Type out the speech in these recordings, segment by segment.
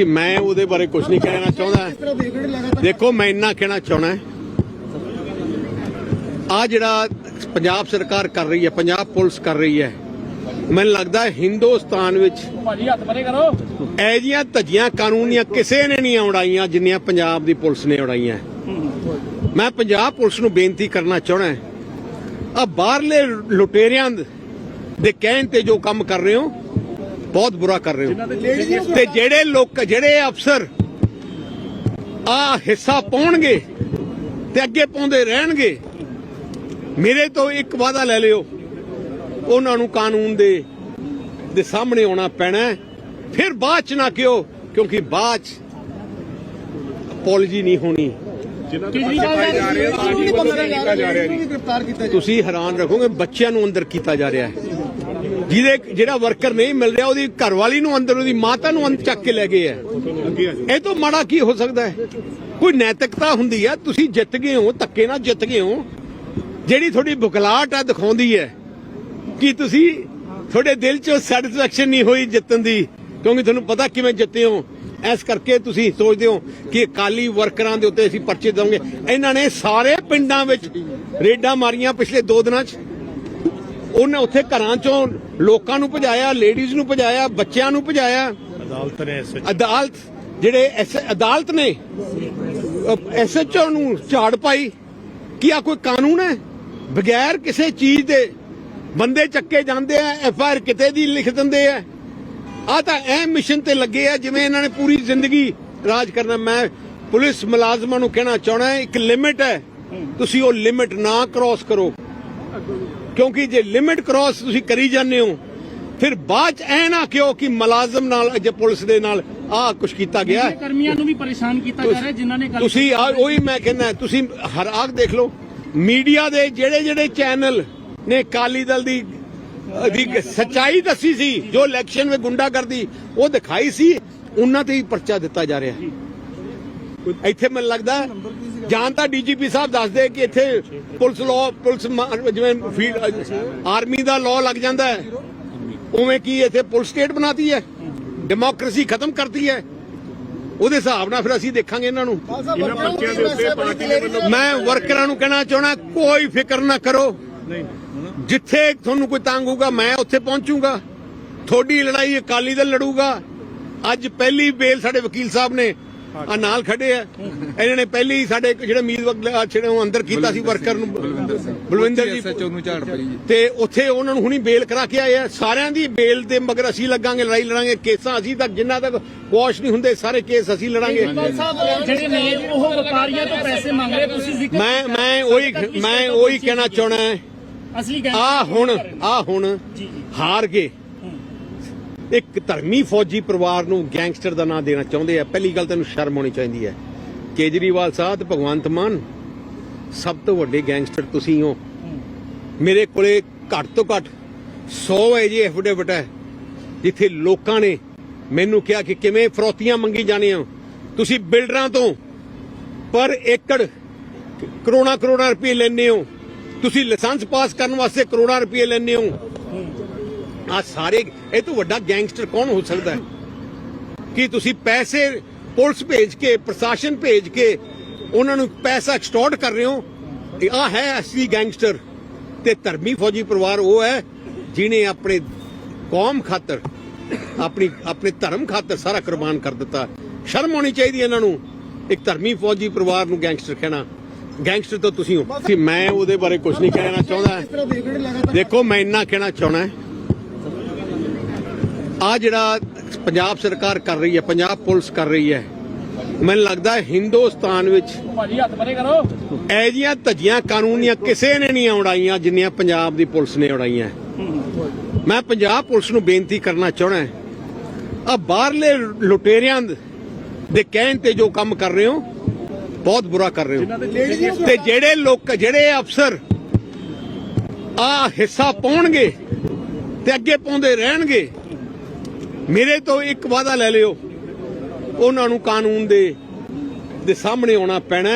ਕਿ ਮੈਂ ਉਹਦੇ ਬਾਰੇ ਕੁਝ ਨਹੀਂ ਕਹਿਣਾ ਚਾਹੁੰਦਾ। ਦੇਖੋ ਮੈਂ ਇੰਨਾ ਕਹਿਣਾ ਚਾਹਣਾ ਆ ਜਿਹੜਾ ਪੰਜਾਬ ਸਰਕਾਰ ਕਰ ਰਹੀ ਹੈ ਪੰਜਾਬ ਪੁਲਿਸ ਕਰ ਰਹੀ ਹੈ ਮੈਨੂੰ ਲੱਗਦਾ ਹੈ ਹਿੰਦੁਸਤਾਨ ਵਿੱਚ ਭਾਜੀ ਹੱਥ ਪਰੇ ਕਰੋ। ਇਹ ਜੀਆਂ ਧੱਜੀਆਂ ਕਾਨੂੰਨੀਆਂ ਕਿਸੇ ਨੇ ਨਹੀਂ ਉਡਾਈਆਂ ਜਿੰਨੀਆਂ ਪੰਜਾਬ ਦੀ ਪੁਲਿਸ ਨੇ ਉਡਾਈਆਂ। ਮੈਂ ਪੰਜਾਬ ਪੁਲਿਸ ਨੂੰ ਬੇਨਤੀ ਕਰਨਾ ਚਾਹਣਾ ਆ ਬਾਹਰਲੇ ਲੁਟੇਰਿਆਂ ਦੇ ਕਹਿਣ ਤੇ ਜੋ ਕੰਮ ਕਰ ਰਹੇ ਹੋ ਬਹੁਤ ਬੁਰਾ ਕਰ ਰਹੇ ਹੋ। ਤੇ ਜਿਹੜੇ ਲੋਕ ਜਿਹੜੇ ਅਫਸਰ ਆ ਹਿੱਸਾ ਪਾਉਣਗੇ ਤੇ ਅੱਗੇ ਪਾਉਂਦੇ ਰਹਿਣਗੇ ਮੇਰੇ ਤੋਂ ਇੱਕ ਵਾਅਦਾ ਲੈ ਲਿਓ। ਉਹਨਾਂ ਨੂੰ ਕਾਨੂੰਨ ਦੇ ਦੇ ਸਾਹਮਣੇ ਆਉਣਾ ਪੈਣਾ। ਫਿਰ ਬਾਅਦ ਚ ਨਾ ਕਿਉ ਕਿਉਂਕਿ ਬਾਅਦ ਚ ਅਪੋਲੋਜੀ ਨਹੀਂ ਹੋਣੀ। ਗ੍ਰਿਫਤਾਰ ਕੀਤਾ ਤੁਸੀਂ ਹੈਰਾਨ ਰੱਖੋਗੇ ਬੱਚਿਆਂ ਨੂੰ ਅੰਦਰ ਕੀਤਾ ਜਾ ਰਿਹਾ ਹੈ। ਜਿਹਦੇ ਜਿਹੜਾ ਵਰਕਰ ਨਹੀਂ ਮਿਲ ਰਿਹਾ, ਉਹਦੀ ਘਰਵਾਲੀ ਨੂੰ ਅੰਦਰ, ਉਹਦੀ ਮਾਤਾ ਨੂੰ ਅੰਦਰ ਚੱਕ ਕੇ ਲੈ ਗਏ ਹੈ ਇਹ ਤੋਂ ਮਾੜਾ ਕੀ ਹੋ ਸਕਦਾ ਹੈ? ਕੋਈ ਨੈਤਿਕਤਾ ਹੁੰਦੀ ਹੈ ਤੁਸੀਂ ਜਿੱਤ ਗਏ ਹੋ, ਧੱਕੇ ਨਾਲ ਜਿੱਤ ਗਏ ਹੋ। ਜਿਹੜੀ ਤੁਹਾਡੀ ਬੁਖਲਾਟ ਹੈ ਦਿਖਾਉਂਦੀ ਹੈ ਕਿ ਤੁਸੀਂ ਤੁਹਾਡੇ ਦਿਲ 'ਚ ਸੈਟੀਸਫੈਕਸ਼ਨ ਨਹੀਂ ਹੋਈ ਜਿੱਤਣ ਦੀ, ਕਿਉਂਕਿ ਤੁਹਾਨੂੰ ਪਤਾ ਕਿਵੇਂ ਜਿੱਤੇ ਹੋ। ਇਸ ਕਰਕੇ ਤੁਸੀਂ ਸੋਚਦੇ ਹੋ ਕਿ ਅਕਾਲੀ ਵਰਕਰਾਂ ਦੇ ਉੱਤੇ ਅਸੀਂ ਪਰਚੇ ਦਵਾਂਗੇ। ਇਹਨਾਂ ਨੇ ਸਾਰੇ ਪਿੰਡਾਂ ਵਿੱਚ ਰੇਡਾਂ ਮਾਰੀਆਂ ਪਿਛਲੇ 2 ਦਿਨਾਂ 'ਚ। ਉਹਨਾਂ ਉੱਥੇ ਘਰਾਂ 'ਚੋਂ ਲੋਕਾਂ ਨੂੰ ਭਜਾਇਆ ਲੇਡੀਜ਼ ਨੂੰ ਭਜਾਇਆ ਬੱਚਿਆਂ ਨੂੰ ਭਜਾਇਆ। ਅਦਾਲਤ ਨੇ ਅਦਾਲਤ ਜਿਹੜੇ ਐਸ- ਅਦਾਲਤ ਨੇ ਐਸਐਚਓ ਨੂੰ ਝਾੜ ਪਾਈ। ਕੀ ਆ ਕੋਈ ਕਾਨੂੰਨ ਹੈ? ਬਗੈਰ ਕਿਸੇ ਚੀਜ਼ ਦੇ ਬੰਦੇ ਚੱਕੇ ਜਾਂਦੇ ਆ ਐਫ ਆਰ ਕਿਤੇ ਦੀ ਲਿਖ ਦਿੰਦੇ ਆ। ਆ ਤਾਂ ਐ ਮਿਸ਼ਨ ਤੇ ਲੱਗੇ ਆ ਜਿਵੇਂ ਇਹਨਾਂ ਨੇ ਪੂਰੀ ਜ਼ਿੰਦਗੀ ਰਾਜ ਕਰਨਾ। ਮੈਂ ਪੁਲਿਸ ਮੁਲਾਜ਼ਮਾਂ ਨੂੰ ਕਹਿਣਾ ਚਾਹਣਾ ਇੱਕ ਲਿਮਿਟ ਹੈ। ਤੁਸੀਂ ਉਹ ਲਿਮਿਟ ਨਾ ਕ੍ਰਾਸ ਕਰੋ। ਕਿਉਂਕਿ ਜੇ ਲਿਮਿਟ ਕ੍ਰਾਸ ਤੁਸੀਂ ਕਰੀ ਜਾਂਦੇ ਹੋ ਫਿਰ ਬਾਅਦ ਚ ਐ ਨਾ ਕਿਉਂ ਕਿ ਮੁਲਾਜ਼ਮ ਨਾਲ ਜੇ ਪੁਲਿਸ ਦੇ ਨਾਲ ਆਹ ਕੁਝ ਕੀਤਾ ਗਿਆ। ਹੈ। ਕਰਮੀਆਂ ਨੂੰ ਵੀ ਪਰੇਸ਼ਾਨ ਕੀਤਾ ਜਾ ਰਿਹਾ ਜਿਨ੍ਹਾਂ ਨੇ ਗੱਲ ਤੁਸੀਂ ਆ ਉਹੀ ਮੈਂ ਕਹਿੰਦਾ ਤੁਸੀਂ ਹਰ ਆਗ ਦੇਖ ਲਓ। ਮੀਡੀਆ ਦੇ ਜਿਹੜੇ ਜਿਹੜੇ ਚੈਨਲ ਨੇ ਕਾਲੀ ਦਲ ਦੀ ਦੀ ਸੱਚਾਈ ਦੱਸੀ ਸੀ ਜੋ ਇਲੈਕਸ਼ਨ ਵਿੱਚ ਗੁੰਡਾਗਰਦੀ ਉਹ ਦਿਖਾਈ ਸੀ ਉਹਨਾਂ ਤੇ ਹੀ ਪਰਚਾ ਦਿੱਤਾ ਜਾ ਰਿਹਾ। ਇੱਥੇ ਮੈਨੂੰ ਲੱਗਦਾ ਜਾਂ ਤਾਂ ਡੀਜੀਪੀ ਸਾਹਿਬ ਦੱਸਦੇ ਕਿ ਇੱਥੇ ਪੁਲਿਸ ਲਾਅ ਪੁਲਿਸ ਜਿਵੇਂ ਫੀਲਡ ਆਰਮੀ ਦਾ ਲਾਅ ਲੱਗ ਜਾਂਦਾ ਹੈ। ਉਵੇਂ ਕੀ ਇੱਥੇ ਪੁਲਿਸ ਸਟੇਟ ਬਣਾਤੀ ਹੈ? ਡੈਮੋਕ੍ਰੇਸੀ ਖਤਮ ਕਰਤੀ ਹੈ? ਉਹਦੇ ਹਿਸਾਬ ਨਾਲ ਫਿਰ ਅਸੀਂ ਦੇਖਾਂਗੇ ਇਹਨਾਂ ਨੂੰ। ਮੈਂ ਵਰਕਰਾਂ ਨੂੰ ਕਹਿਣਾ ਚਾਹਣਾ ਕੋਈ ਫਿਕਰ ਨਾ ਕਰੋ। ਜਿੱਥੇ ਤੁਹਾਨੂੰ ਕੋਈ ਤੰਗ ਹੋਊਗਾ ਮੈਂ ਉੱਥੇ ਪਹੁੰਚੂਗਾ। ਤੁਹਾਡੀ ਲੜਾਈ ਅਕਾਲੀ ਦਲ ਲੜੂਗਾ। ਅੱਜ ਪਹਿਲੀ ਬੇਲ ਸਾਡੇ ਵਕੀਲ ਸਾਹਿਬ ਨੇ। ਆ ਨਾਲ ਖੜੇ ਆ। ਇਹਨਾਂ ਨੇ ਪਹਿਲੀ ਸਾਡੇ ਜਿਹੜੇ ਉਮੀਦਵਾਰ ਜਿਹੜੇ ਉਹ ਅੰਦਰ ਕੀਤਾ ਸੀ ਵਰਕਰ ਨੂੰ। ਬਲਵਿੰਦਰ ਜੀ। ਐਸਐਚਓ ਨੂੰ ਝਾੜ ਪਈ ਤੇ ਉੱਥੇ ਉਹਨਾਂ ਨੂੰ ਹੁਣੀ ਬੇਲ ਕਰਾ ਕੇ ਆਏ ਆ। ਸਾਰਿਆਂ ਦੀ ਬੇਲ ਦੇ ਮਗਰ ਅਸੀਂ ਲੱਗਾਂਗੇ ਲੜਾਈ ਲੜਾਂਗੇ। ਕੇਸਾਂ ਅਸੀਂ ਤੱਕ ਜਿੰਨਾ ਤੱਕ ਕੁਆਸ਼ ਨਹੀਂ ਹੁੰਦੇ ਸਾਰੇ ਕੇਸ ਅਸੀਂ ਲੜਾਂਗੇ। ਜਿਹੜੇ ਨੇ ਉਹ ਵਪਾਰੀਆਂ ਤੋਂ ਪੈਸੇ ਮੰਗ ਰਹੇ ਤੁਸੀਂ ਜ਼ਿਕਰ ਮੈਂ ਮੈਂ ਉਹੀ ਮੈਂ ਉਹੀ ਕਹਿਣਾ ਚਾਹਣਾ ਹੈ ਅਸਲੀ ਗੱਲ ਆ ਹੁਣ ਆ ਹੁਣ ਹਾਰ ਗਏ। ਇੱਕ ਧਰਮੀ ਫੌਜੀ ਪਰਿਵਾਰ ਨੂੰ ਗੈਂਗਸਟਰ ਦਾ ਨਾਂ ਦੇਣਾ ਚਾਹੁੰਦੇ ਆ। ਪਹਿਲੀ ਗੱਲ ਤੈਨੂੰ ਸ਼ਰਮ ਹੋਣੀ ਚਾਹੀਦੀ ਹੈ। ਕੇਜਰੀਵਾਲ ਸਾਹਿਬ ਤੇ ਭਗਵੰਤ ਮਾਨ, ਸਭ ਤੋਂ ਵੱਡੇ ਗੈਂਗਸਟਰ ਤੁਸੀਂ ਹੋ। ਮੇਰੇ ਕੋਲੇ ਘੱਟ ਤੋਂ ਘੱਟ 100 ਅਜੇ ਐਫੀਡੇਵਿਟ ਹੈ, ਜਿੱਥੇ ਲੋਕਾਂ ਨੇ ਮੈਨੂੰ ਕਿਹਾ ਕਿ ਕਿਵੇਂ ਫਰੋਤੀਆਂ ਮੰਗੀ ਜਾਣੀਆਂ। ਤੁਸੀਂ ਬਿਲਡਰਾਂ ਤੋਂ ਪਰ ਏਕੜ ਕਰੋਨਾ ਕਰੋਨਾ ਰੁਪਏ ਲੈਂਦੇ ਹੋ। ਤੁਸੀਂ ਲਾਇਸੈਂਸ ਪਾਸ ਕਰਨ ਵਾਸਤੇ ਕਰੋੜਾਂ ਰੁਪਏ ਲੈਂਦੇ ਹੋ। ਆ ਸਾਰੇ, ਇਹ ਤੋਂ ਵੱਡਾ ਗੈਂਗਸਟਰ ਕੌਣ ਹੋ ਸਕਦਾ ਹੈ? ਕਿ ਤੁਸੀਂ ਪੈਸੇ ਪੁਲਿਸ ਭੇਜ ਕੇ, ਪ੍ਰਸ਼ਾਸਨ ਭੇਜ ਕੇ ਉਹਨਾਂ ਨੂੰ ਪੈਸਾ ਐਕਸਟੋਰਟ ਕਰ ਰਹੇ ਹੋ? ਆ ਹੈ ਅਸਲੀ ਗੈਂਗਸਟਰ। ਤੇ ਧਰਮੀ ਫੌਜੀ ਪਰਿਵਾਰ ਉਹ ਹੈ ਜਿਨੇ ਆਪਣੇ ਕੌਮ ਖਾਤਰ, ਆਪਣੀ, ਆਪਣੇ ਧਰਮ ਖਾਤਰ ਸਾਰਾ ਕੁਰਬਾਨ ਕਰ ਦਿੱਤਾ। ਸ਼ਰਮ ਹੋਣੀ ਚਾਹੀਦੀ ਇਹਨਾਂ ਨੂੰ। ਇੱਕ ਧਰਮੀ ਫੌਜੀ ਪਰਿਵਾਰ ਨੂੰ ਗੈਂਗਸਟਰ ਕਹਿਣਾ। ਗੈਂਗਸਟਰ ਤਾਂ ਤੁਸੀਂ ਹੋ। ਕਿ ਮੈਂ ਉਹਦੇ ਬਾਰੇ ਕੁਝ ਨਹੀਂ ਕਹਿਣਾ ਚਾਹੁੰਦਾ। ਦੇਖੋ, ਮੈਂ ਇੰਨਾ ਕਹਿਣਾ ਚਾਹਣਾ ਆ ਜਿਹੜਾ ਪੰਜਾਬ ਸਰਕਾਰ ਕਰ ਰਹੀ ਹੈ ਪੰਜਾਬ ਪੁਲਿਸ ਕਰ ਰਹੀ ਹੈ ਮੈਨੂੰ ਲੱਗਦਾ ਹੈ ਹਿੰਦੁਸਤਾਨ ਵਿੱਚ ਭਾਜੀ ਹੱਥ ਪਰੇ ਕਰੋ। ਇਹ ਜੀਆਂ ਧੱਜੀਆਂ ਕਾਨੂੰਨੀਆਂ ਕਿਸੇ ਨੇ ਨਹੀਂ ਉਡਾਈਆਂ ਜਿੰਨੀਆਂ ਪੰਜਾਬ ਦੀ ਪੁਲਿਸ ਨੇ ਉਡਾਈਆਂ। ਮੈਂ ਪੰਜਾਬ ਪੁਲਿਸ ਨੂੰ ਬੇਨਤੀ ਕਰਨਾ ਚਾਹਣਾ ਆ ਬਾਹਰਲੇ ਲੁਟੇਰਿਆਂ ਦੇ ਕਹਿਣ ਤੇ ਜੋ ਕੰਮ ਕਰ ਰਹੇ ਹੋ ਬਹੁਤ ਬੁਰਾ ਕਰ ਰਹੇ ਹੋ। ਤੇ ਜਿਹੜੇ ਲੋਕ ਜਿਹੜੇ ਅਫਸਰ ਆ ਹਿੱਸਾ ਪਾਉਣਗੇ ਤੇ ਅੱਗੇ ਪਾਉਂਦੇ ਰਹਿਣਗੇ ਮੇਰੇ ਤੋਂ ਇੱਕ ਵਾਅਦਾ ਲੈ ਲਿਓ। ਉਹਨਾਂ ਨੂੰ ਕਾਨੂੰਨ ਦੇ ਦੇ ਸਾਹਮਣੇ ਆਉਣਾ ਪੈਣਾ।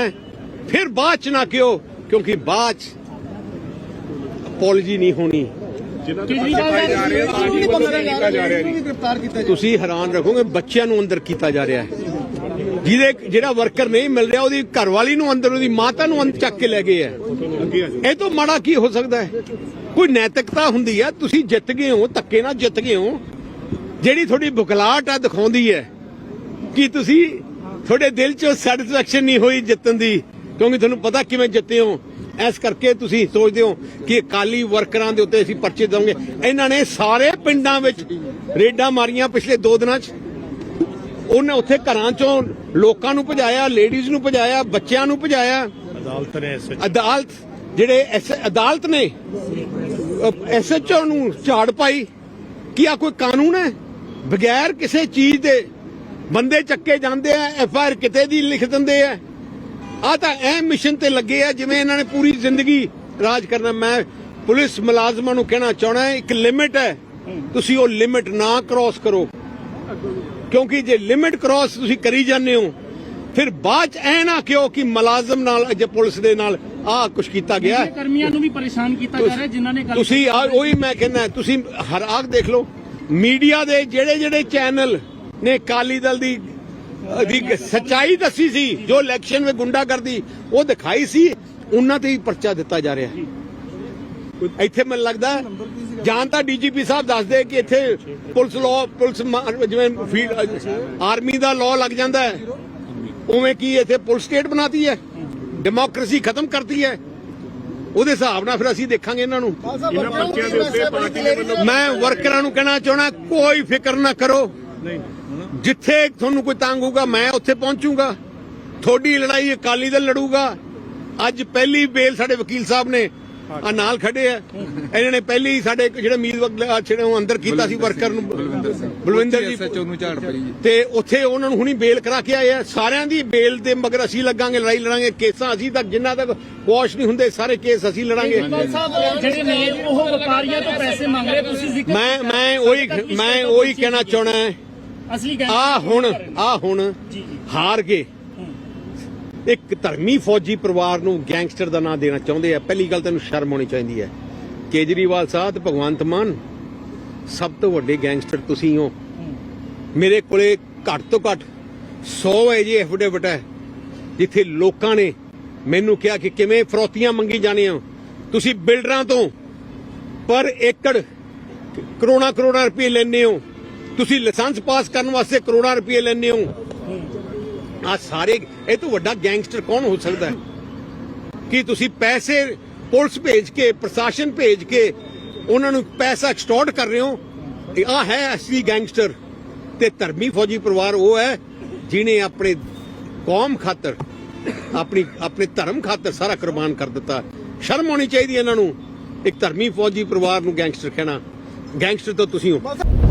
ਫਿਰ ਬਾਅਦ ਚ ਨਾ ਕਿਉ ਕਿਉਂਕਿ ਬਾਅਦ ਚ ਅਪੋਲੋਜੀ ਨਹੀਂ ਹੋਣੀ। ਆ ਤੁਸੀਂ ਹੈਰਾਨ ਰੱਖੋਗੇ ਬੱਚਿਆਂ ਨੂੰ ਅੰਦਰ ਕੀਤਾ ਜਾ ਰਿਹਾ ਹੈ। ਜਿਹਦੇ ਜਿਹੜਾ ਵਰਕਰ ਨਹੀਂ ਮਿਲ ਰਿਹਾ ਉਹਦੀ ਘਰਵਾਲੀ ਨੂੰ ਅੰਦਰ ਉਹਦੀ ਮਾਤਾ ਨੂੰ ਅੰਦਰ ਚੱਕ ਕੇ ਲੈ ਗਏ ਹੈ। ਇਹ ਤੋਂ ਮਾੜਾ ਕੀ ਹੋ ਸਕਦਾ ਹੈ? ਕੋਈ ਨੈਤਿਕਤਾ ਹੁੰਦੀ ਹੈ ਤੁਸੀਂ ਜਿੱਤ ਗਏ ਹੋ ਧੱਕੇ ਨਾਲ ਜਿੱਤ ਗਏ ਹੋ। ਜਿਹੜੀ ਤੁਹਾਡੀ ਬੁਖਲਾਹਟ ਆ ਦਿਖਾਉਂਦੀ ਹੈ ਕਿ ਤੁਸੀਂ ਤੁਹਾਡੇ ਦਿਲ 'ਚ ਸੈਟੀਸਫੈਕਸ਼ਨ ਨਹੀਂ ਹੋਈ ਜਿੱਤਣ ਦੀ? ਕਿਉਂਕਿ ਤੁਹਾਨੂੰ ਪਤਾ ਕਿਵੇਂ ਜਿੱਤੇ ਹੋ। ਇਸ ਕਰਕੇ ਤੁਸੀਂ ਸੋਚਦੇ ਹੋ ਕਿ ਅਕਾਲੀ ਵਰਕਰਾਂ ਦੇ ਉੱਤੇ ਅਸੀਂ ਪਰਚੇ ਦਵਾਂਗੇ। ਇਹਨਾਂ ਨੇ ਸਾਰੇ ਪਿੰਡਾਂ ਵਿੱਚ ਰੇਡਾਂ ਮਾਰੀਆਂ ਪਿਛਲੇ 2 ਦਿਨਾਂ 'ਚ। ਉਹਨੇ ਉੱਥੇ ਘਰਾਂ 'ਚੋਂ ਲੋਕਾਂ ਨੂੰ ਭਜਾਇਆ ਲੇਡੀਜ਼ ਨੂੰ ਭਜਾਇਆ ਬੱਚਿਆਂ ਨੂੰ ਭਜਾਇਆ। ਅਦਾਲਤ ਨੇ ਅਦਾਲਤ ਜਿਹੜੇ ਐਸ- ਅਦਾਲਤ ਨੇ ਐਸਐਚਓ ਨੂੰ ਝਾੜ ਪਾਈ। ਕੀ ਆ ਕੋਈ ਕਾਨੂੰਨ ਹੈ? ਬਗੈਰ ਕਿਸੇ ਚੀਜ਼ ਦੇ ਬੰਦੇ ਚੱਕੇ ਜਾਂਦੇ ਆ ਐਫ ਆਰ ਕਿਤੇ ਦੀ ਲਿਖ ਦਿੰਦੇ ਆ। ਆ ਤਾਂ ਐ ਮਿਸ਼ਨ ਤੇ ਲੱਗੇ ਆ ਜਿਵੇਂ ਇਹਨਾਂ ਨੇ ਪੂਰੀ ਜ਼ਿੰਦਗੀ ਰਾਜ ਕਰਨਾ। ਮੈਂ ਪੁਲਿਸ ਮੁਲਾਜ਼ਮਾਂ ਨੂੰ ਕਹਿਣਾ ਚਾਹਣਾ ਇੱਕ ਲਿਮਿਟ ਹੈ। ਤੁਸੀਂ ਉਹ ਲਿਮਿਟ ਨਾ ਕ੍ਰਾਸ ਕਰੋ। ਕਿਉਂਕਿ ਜੇ ਲਿਮਿਟ ਕ੍ਰਾਸ ਤੁਸੀਂ ਕਰੀ ਜਾਂਦੇ ਹੋ ਫਿਰ ਬਾਅਦ ਚ ਐ ਨਾ ਕਿਉਂ ਕਿ ਮੁਲਾਜ਼ਮ ਨਾਲ ਜੇ ਪੁਲਿਸ ਦੇ ਨਾਲ ਆਹ ਕੁਝ ਕੀਤਾ ਗਿਆ। ਕਰਮੀਆਂ ਨੂੰ ਵੀ ਪਰੇਸ਼ਾਨ ਕੀਤਾ ਜਾ ਰਿਹਾ ਜਿਨ੍ਹਾਂ ਨੇ ਤੁਸੀਂ ਆ ਉਹੀ ਮੈਂ ਕਹਿੰਦਾ ਤੁਸੀਂ ਹਰ ਆਖ ਦੇਖ ਲਓ। ਮੀਡੀਆ ਦੇ ਜਿਹੜੇ ਜਿਹੜੇ ਚੈਨਲ ਨੇ ਕਾਲੀ ਦਲ ਦੀ ਅ, ਦੀ ਸੱਚਾਈ ਦੱਸੀ ਸੀ ਜੋ ਇਲੈਕਸ਼ਨ ਵਿੱਚ ਗੁੰਡਾਗਰਦੀ ਉਹ ਦਿਖਾਈ ਸੀ ਉਹਨਾਂ ਤੇ ਹੀ ਪਰਚਾ ਦਿੱਤਾ ਜਾ ਰਿਹਾ। ਇੱਥੇ ਮੈਨੂੰ ਲੱਗਦਾ ਜਾਂ ਤਾਂ ਡੀਜੀਪੀ ਸਾਹਿਬ ਦੱਸਦੇ ਕਿ ਇੱਥੇ ਪੁਲਿਸ ਲਾਅ ਪੁਲਿਸ ਜਿਵੇਂ ਆਰਮੀ ਦਾ ਲਾਅ ਲੱਗ ਜਾਂਦਾ ਹੈ। ਉਵੇਂ ਕੀ ਇੱਥੇ ਪੁਲਿਸ ਸਟੇਟ ਬਣਾਤੀ ਹੈ? ਡੈਮੋਕ੍ਰੇਸੀ ਖਤਮ ਕਰਤੀ ਹੈ? ਉਹਦੇ ਹਿਸਾਬ ਨਾਲ ਫਿਰ ਅਸੀਂ ਦੇਖਾਂਗੇ ਇਹਨਾਂ ਨੂੰ। ਇਹਨਾਂ ਬੱਚਿਆਂ ਦੇ ਉੱਤੇ ਪਾਰਟੀ ਦੇ ਵੱਲੋਂ ਮੈਂ ਵਰਕਰਾਂ ਨੂੰ ਕਹਿਣਾ ਚਾਹਣਾ ਕੋਈ ਫਿਕਰ ਨਾ ਕਰੋ। ਜਿੱਥੇ ਤੁਹਾਨੂੰ ਕੋਈ ਤੰਗ ਹੋਊਗਾ ਮੈਂ ਉੱਥੇ ਪਹੁੰਚੂਗਾ। ਤੁਹਾਡੀ ਲੜਾਈ ਅਕਾਲੀ ਦਲ ਲੜੂਗਾ। ਅੱਜ ਪਹਿਲੀ ਬੇਲ ਸਾਡੇ ਵਕੀਲ ਸਾਹਿਬ ਨੇ। ਆ ਨਾਲ ਖੜੇ ਆ। ਇਹਨਾਂ ਨੇ ਪਹਿਲੀ ਹੀ ਸਾਡੇ ਇੱਕ ਜਿਹੜੇ ਉਮੀਦਵਾਰ ਜਿਹੜੇ ਉਹ ਅੰਦਰ ਕੀਤਾ ਸੀ ਵਰਕਰ ਨੂੰ ਬਲਵਿੰਦਰ ਜੀ। ਐਸਐਚਓ ਨੂੰ ਝਾੜ ਪਈ ਤੇ ਉੱਥੇ ਉਹਨਾਂ ਨੂੰ ਹੁਣੀ ਬੇਲ ਕਰਾ ਕੇ ਆਏ ਆ। ਸਾਰਿਆਂ ਦੀ ਬੇਲ ਦੇ ਮਗਰ ਅਸੀਂ ਲੱਗਾਂਗੇ ਲੜਾਈ ਲੜਾਂਗੇ। ਕੇਸਾਂ ਅਸੀਂ ਤੱਕ ਜਿੰਨਾ ਤੱਕ ਵਾਸ਼ ਨਹੀਂ ਹੁੰਦੇ ਸਾਰੇ ਕੇਸ ਅਸੀਂ ਲੜਾਂਗੇ। ਕੇਜਰੀਵਾਲ ਸਾਹਿਬ ਜਿਹੜੇ ਨੇ ਉਹ ਵਪਾਰੀਆਂ ਤੋਂ ਪੈਸੇ ਮੰਗ ਰਹੇ ਤੁਸੀਂ ਜ਼ਿਕਰ ਮੈਂ ਮੈਂ ਉਹੀ ਮੈਂ ਉਹੀ ਕਹਿਣਾ ਚਾਹਣਾ ਹੈ। ਅਸਲੀ ਆ ਹੁਣ ਆ ਹੁਣ ਹਾਰ ਕੇ ਇੱਕ ਧਰਮੀ ਫੌਜੀ ਪਰਿਵਾਰ ਨੂੰ ਗੈਂਗਸਟਰ ਦਾ ਨਾਂ ਦੇਣਾ ਚਾਹੁੰਦੇ ਆ। ਪਹਿਲੀ ਗੱਲ ਤੈਨੂੰ ਸ਼ਰਮ ਆਉਣੀ ਚਾਹੀਦੀ ਹੈ। ਕੇਜਰੀਵਾਲ ਸਾਹਿਬ ਭਗਵੰਤ ਮਾਨ, ਸਭ ਤੋਂ ਵੱਡੇ ਗੈਂਗਸਟਰ ਤੁਸੀਂ ਹੋ। ਮੇਰੇ ਕੋਲੇ ਘੱਟ ਤੋਂ ਘੱਟ 100 ਹੈ ਜੀ ਐਫੀਡੇਵਿਟ ਹੈ, ਜਿੱਥੇ ਲੋਕਾਂ ਨੇ ਮੈਨੂੰ ਕਿਹਾ ਕਿ ਕਿਵੇਂ ਫਰੋਤੀਆਂ ਮੰਗੀ ਜਾਣੀਆਂ। ਤੁਸੀਂ ਬਿਲਡਰਾਂ ਤੋਂ ਪਰ ਏਕੜ ਕਰੋਨਾ ਕਰੋਨਾ ਰੁਪਏ ਲੈਂਦੇ ਹੋ। ਤੁਸੀਂ ਲਾਇਸੈਂਸ ਪਾਸ ਕਰਨ ਵਾਸਤੇ ਕਰੋੜਾਂ ਰੁਪਏ ਲੈਂਦੇ ਹੋ। ਆ ਸਾਰੇ, ਇਹ ਤੋਂ ਵੱਡਾ ਗੈਂਗਸਟਰ ਕੌਣ ਹੋ ਸਕਦਾ ਹੈ? ਕਿ ਤੁਸੀਂ ਪੈਸੇ ਪੁਲਿਸ ਭੇਜ ਕੇ, ਪ੍ਰਸ਼ਾਸਨ ਭੇਜ ਕੇ ਉਹਨਾਂ ਨੂੰ ਪੈਸਾ ਐਕਸਟੋਰਟ ਕਰ ਰਹੇ ਹੋ? ਆ ਹੈ ਅਸਲੀ ਗੈਂਗਸਟਰ ਤੇ ਧਰਮੀ ਫੌਜੀ ਪਰਿਵਾਰ ਉਹ ਹੈ ਜਿਨੇ ਆਪਣੇ ਕੌਮ ਖਾਤਰ, ਆਪਣੀ, ਆਪਣੇ ਧਰਮ ਖਾਤਰ ਸਾਰਾ ਕੁਰਬਾਨ ਕਰ ਦਿੱਤਾ। ਸ਼ਰਮ ਆਉਣੀ ਚਾਹੀਦੀ ਇਹਨਾਂ ਨੂੰ, ਇੱਕ ਧਰਮੀ ਫੌਜੀ ਪਰਿਵਾਰ ਨੂੰ ਗੈਂਗਸਟਰ ਕਹਿਣਾ। ਗੈਂਗਸਟਰ ਤਾਂ ਤੁਸੀਂ ਹੋ।